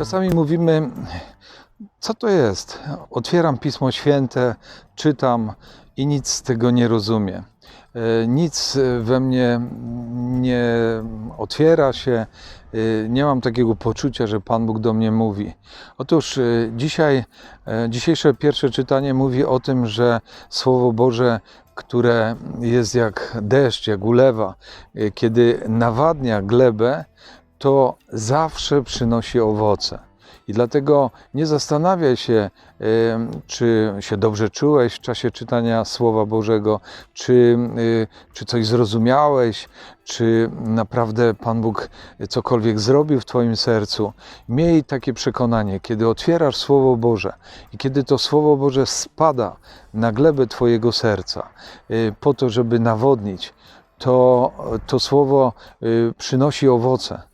Czasami mówimy, co to jest? Otwieram Pismo Święte, czytam i nic z tego nie rozumiem. E, Nic we mnie nie otwiera się, e, nie mam takiego poczucia, że Pan Bóg do mnie mówi. Otóż e, dzisiaj, e, dzisiejsze pierwsze czytanie mówi o tym, że Słowo Boże, które jest jak deszcz, jak ulewa, e, kiedy nawadnia glebę, to zawsze przynosi owoce. I dlatego nie zastanawiaj się, czy się dobrze czułeś w czasie czytania Słowa Bożego, czy, y, czy coś zrozumiałeś, czy naprawdę Pan Bóg cokolwiek zrobił w Twoim sercu. Miej takie przekonanie, kiedy otwierasz Słowo Boże i kiedy to Słowo Boże spada na glebę Twojego serca, y, po to, żeby nawodnić, to, to Słowo y, przynosi owoce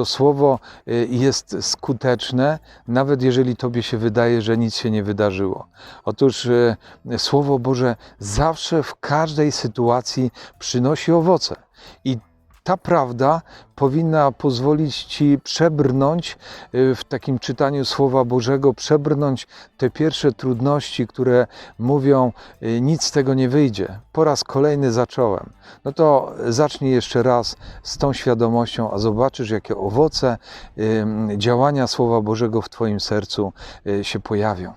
to słowo y, jest skuteczne, nawet jeżeli tobie się wydaje, że nic się nie wydarzyło. Otóż y, Słowo Boże zawsze w każdej sytuacji przynosi owoce. I ta prawda powinna pozwolić ci przebrnąć y, w takim czytaniu Słowa Bożego, przebrnąć te pierwsze trudności, które mówią, y, nic z tego nie wyjdzie. Po raz kolejny zacząłem. No to zacznij jeszcze raz z tą świadomością, a zobaczysz, jakie owoce działania Słowa Bożego w Twoim sercu y, się pojawią.